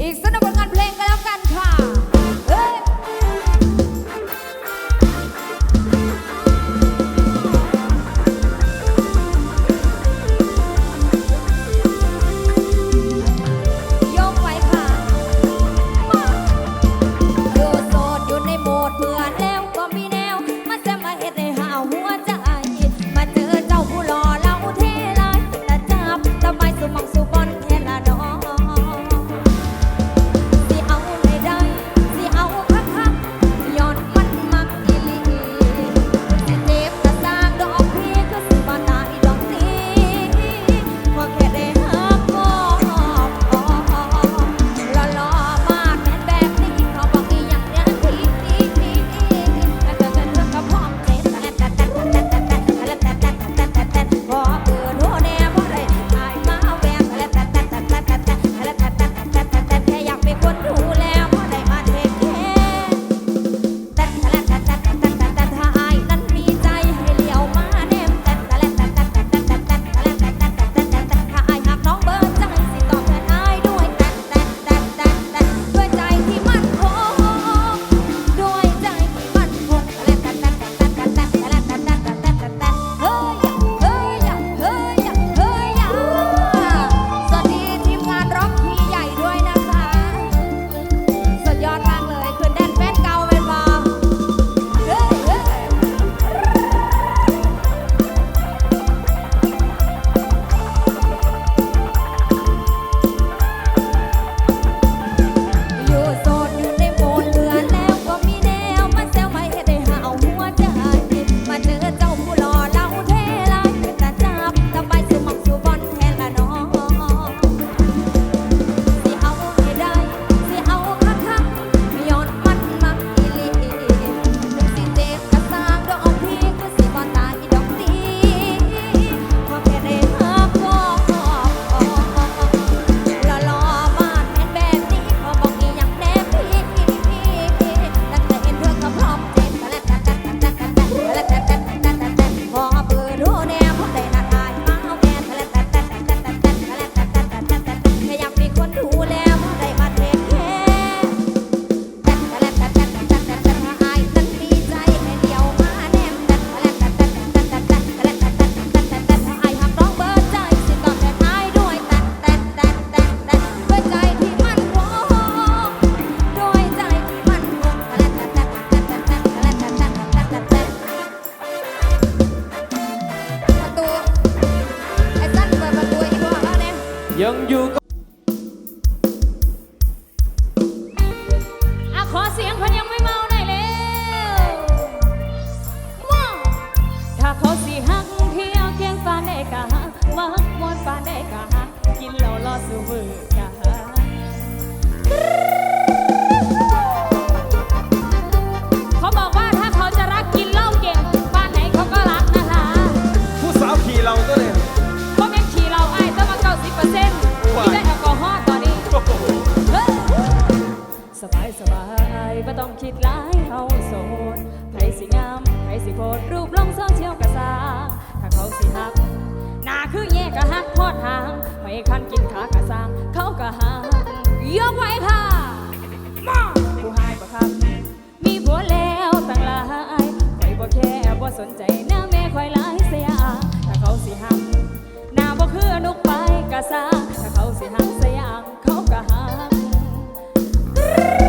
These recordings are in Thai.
Excellent. ขั้นกินขากะสร้าง เขาก็หายกไว้ค่ะมาผู้หายบ่ครับมีผัวแล้วตั้งหลายข่อบ่แค่บ่สนใจหน้าแม่คอยหลายเสียถ้าเขาสิหักหน้าบ่คือนุกไปกะสร้าง ถ้าเขาสิหักเสียเขาก็หัก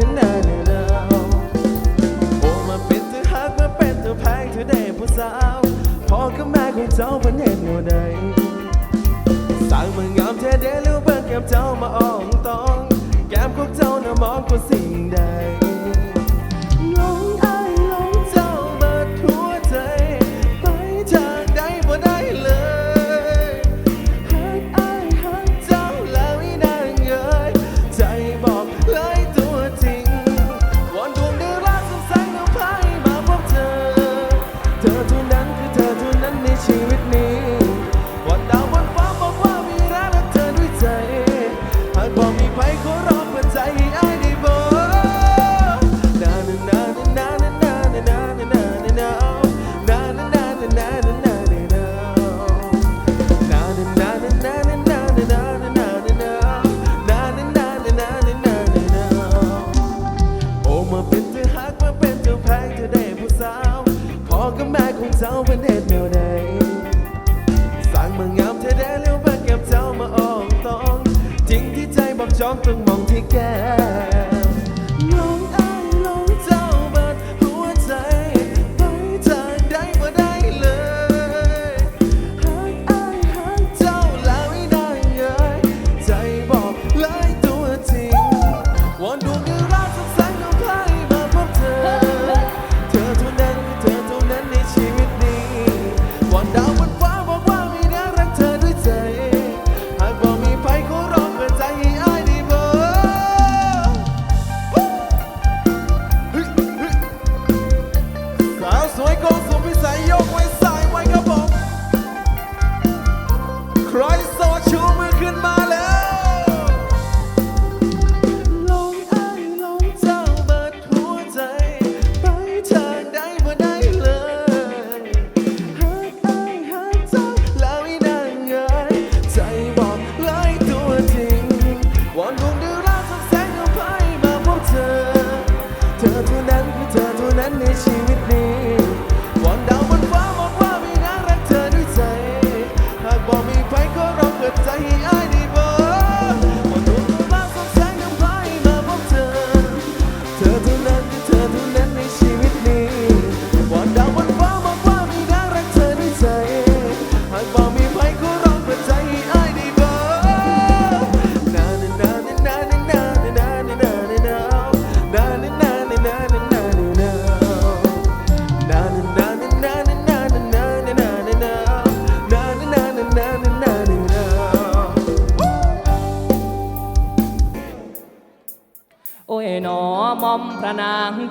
จ้าเป็นเธอฮักมาเป็นเธอแพงยู่ใดสร้างมึงงามแท้เด้หรือเบิ่งแก้มเจ้ามาอ่องตอง แก้มของเจ้าน่ามองกว่าสิ่งใด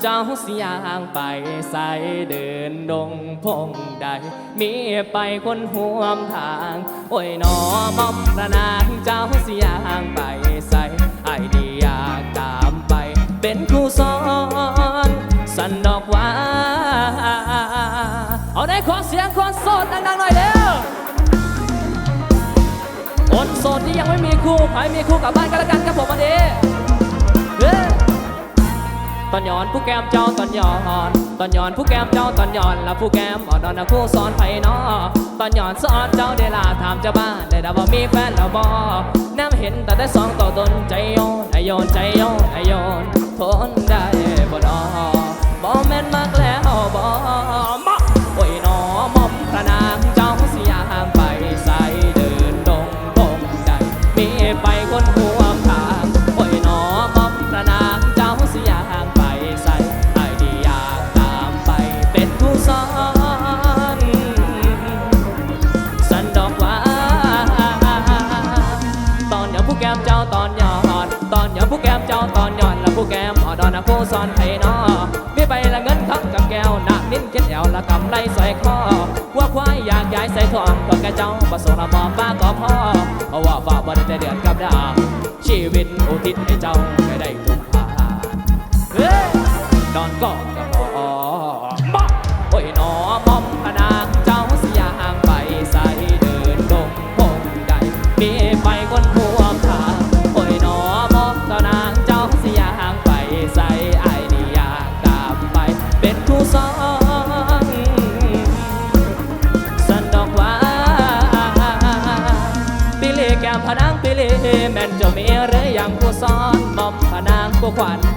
เจ้าเสียางไปใส่เดินดงพงใด มีไปคนห่วมทาง โอ้ยหนอมอมระนางเจ้าเสียางไปใส่ไอเดียตามไป เป็นครูสอนสันดอกว่าเอาได้ขอเสียงคนสดดังๆหน่อยเร็วคนสดที่ยังไม่มีคู่ใครมีคู่กลับบ้านกันล้วกันครับผมวันนี้ ตอนย้อนผู้แก้มเจ้าตอนย้อนตอนย้อนผู้แก้มเจ้าตอนย้อนและผู้แก้มอ่อนอ่อนผู้สอนไผนอตอนย้อนสอนเจ้าเดลาถามเจ้าบ้านได้ดาว่ามีแฟนแล้วบ่น้ำเห็นแต่ได้สองต่อตนใจโยนไอโยนใจโยนไอโยนทนได้บ่ดอบ่แม่นมากแล้วบ่ ซ่อนไผ่นอมีไปละเงินคำกับแก้วหนักนิ่นเค็ดแอวละกำไรสอยคอวัาควายอยากย้ายใส่ทองก็แกเจ้าประสงค์ละมอมมาก็พอเพราะว่าฝ่าบนแต่เดือนกับดาชีวิตอุทิศให้เจ้าไม่ได้ทุก 过关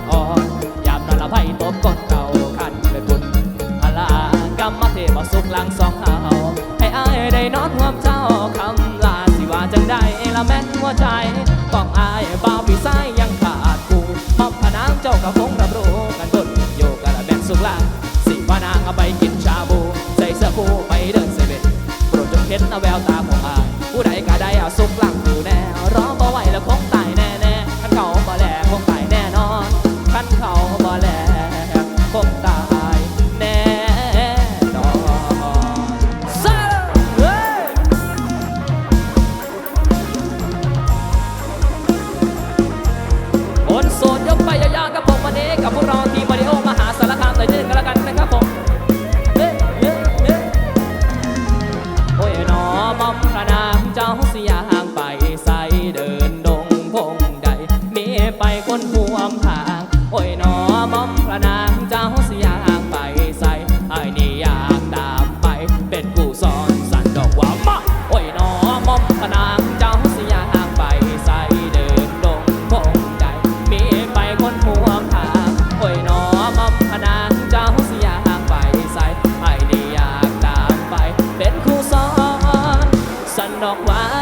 ดอกว้า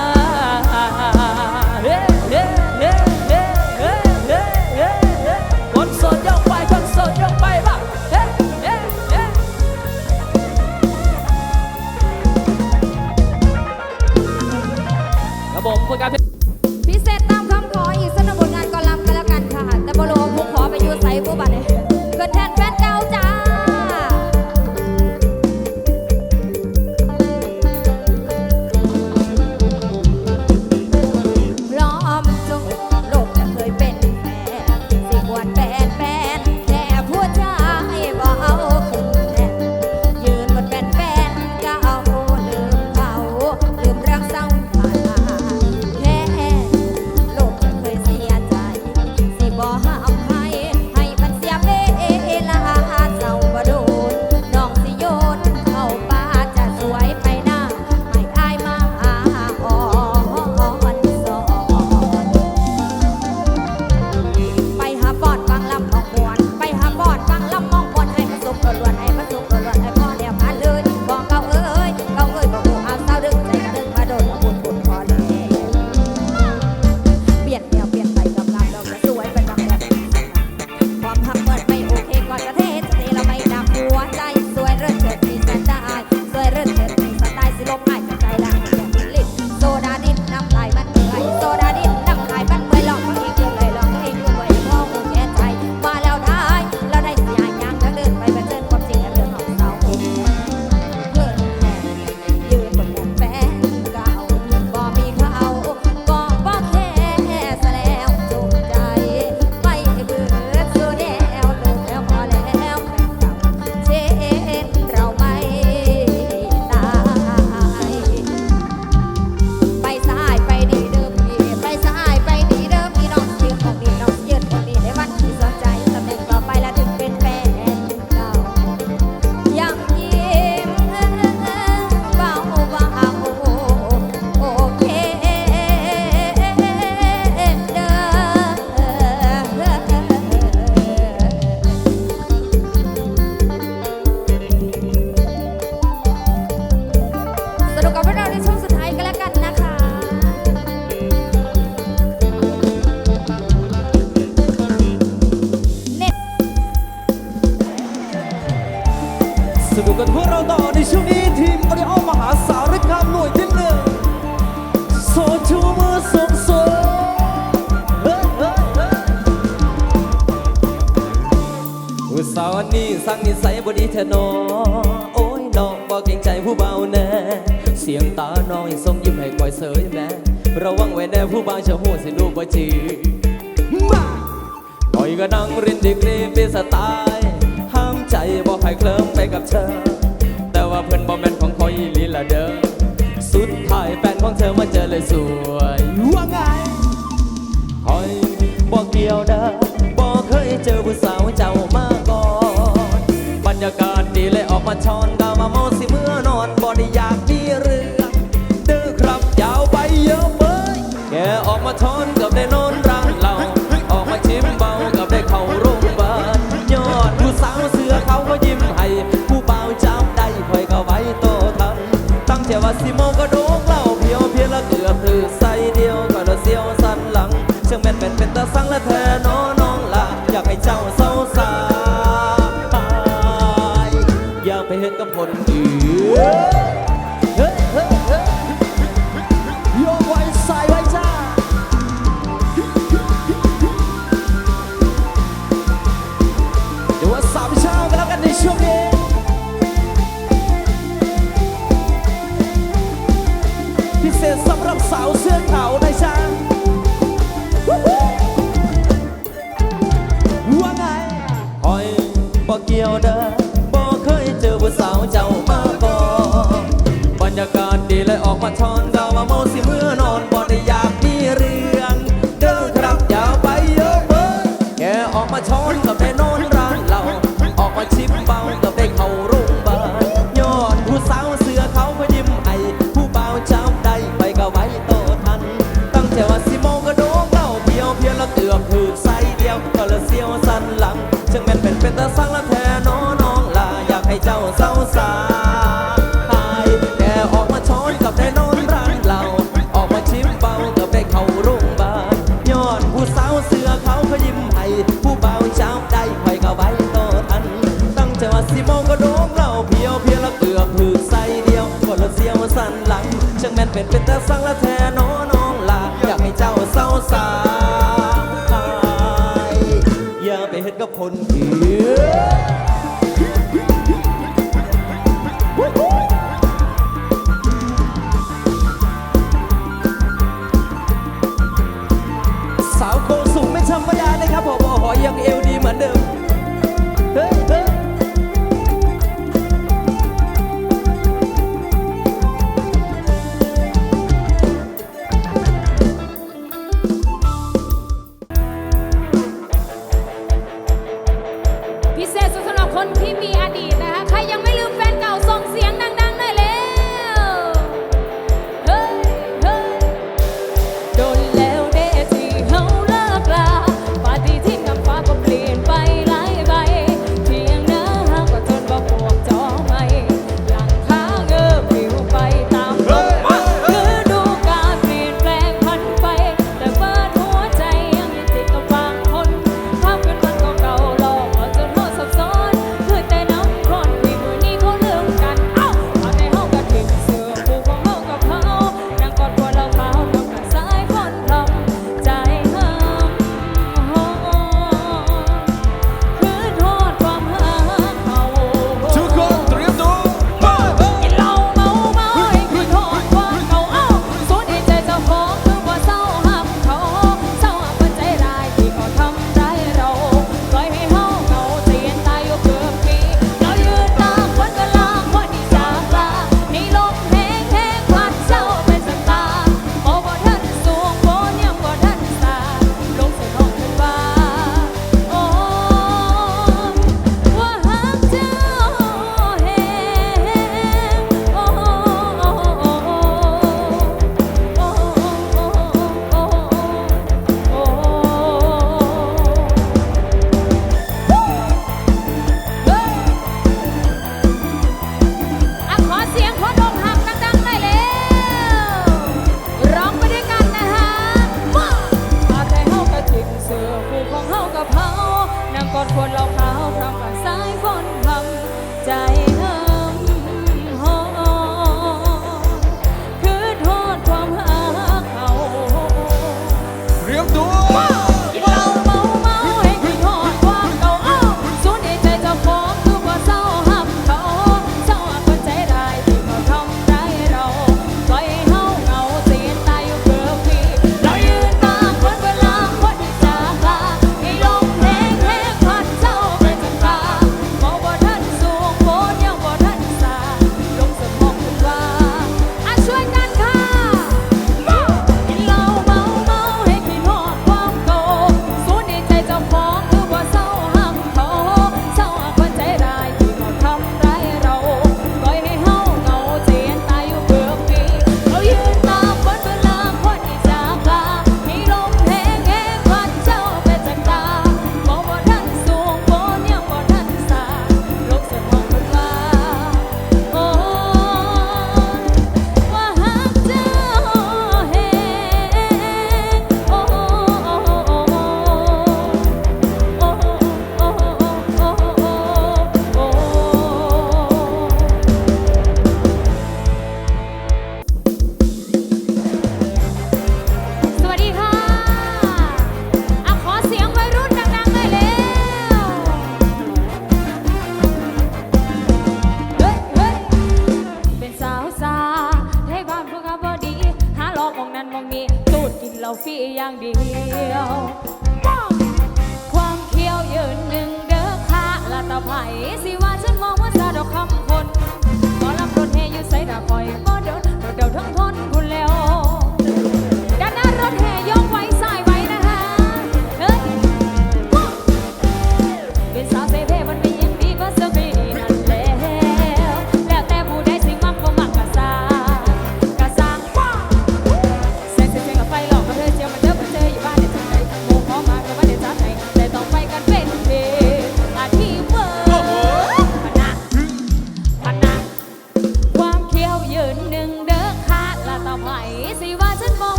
สั่งนิสัยบดีเธอหนอโอ้ยน้องบอกเก่งใจผู้เบาแน่เสียงตาน้องยังงยิ้มให้คอยเสยแม่ระวังไว้แน่ผู้บางจะหัวสิดูบ่จีมาหน่อยก็นั่งรินดีกรีเป็นสไตล์ห้ามใจบอกให้เคลิ้มไปกับเธอ แต่ว่าเพื่อนบอกแมนของคอยลีละเด้อสุดท้ายแฟนของเธอมาเจอเลยสวยว่าไงคอยบอกเกี่ยวเด้อบอกเคยเจอผู้สาวเจ้า รยากาศดีเลยออกมาช้อนดาวมาโมสิเมื่อนอนบอดอยากมีเรื่องดื้อครับยาวไปเยอะเบยแกออกมาช้อนกับได้นอนรังเราออกมาชิมเบากับได้เข่ารงพยบานยอดผู้สาวเสือเขาก็ยิ้มให้ผู้เบาจับได้คอยก็ไว้โตทันตั้งแต่ว่าสิโมก็โดงเล่าเพียวเพียละเกือบถือใส่เดียวก็เสียวสันหลังเชิงแม่นเป็นเป็นตาสังละเธอ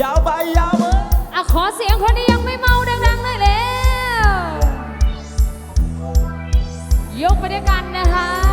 ยาวไปยาวมอะขอเสียงคนที่ยังไม่เมาดังๆหน่อยแล้วยกไปด้วยกันนะคะ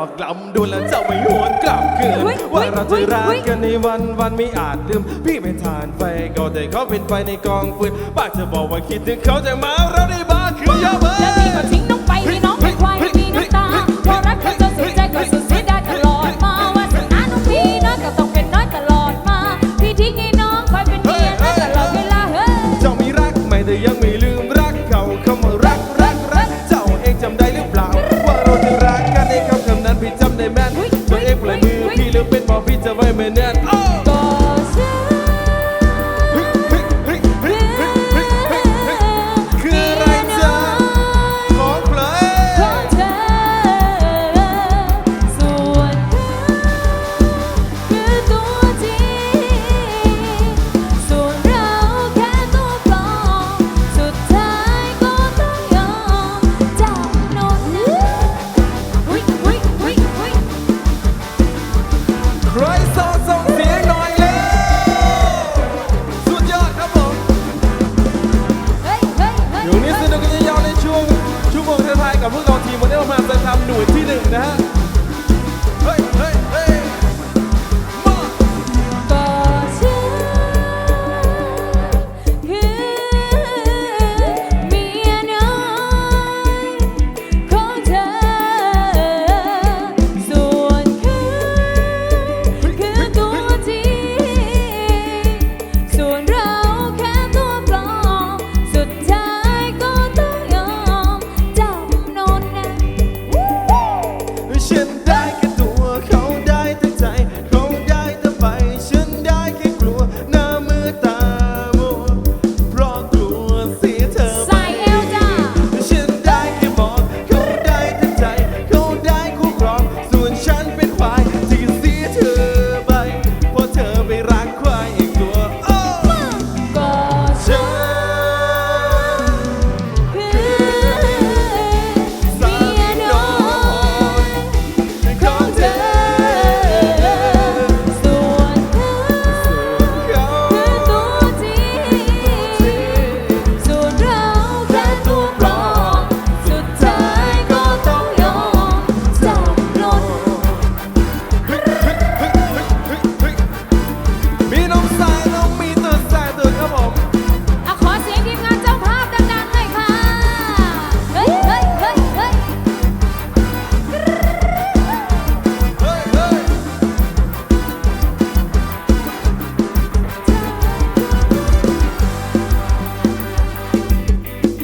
อกกล่ำดูแล้วจะไม่หวนกลับคืนว่าเราจะรักกันในวันวันไม่อาจลืม พี่ไม่ทานไฟก็แต่เขาเป็นไฟในกองฟืนป้าจะบอกว่าคิดถึงเขาจะมาเราได้บ้า Cảm.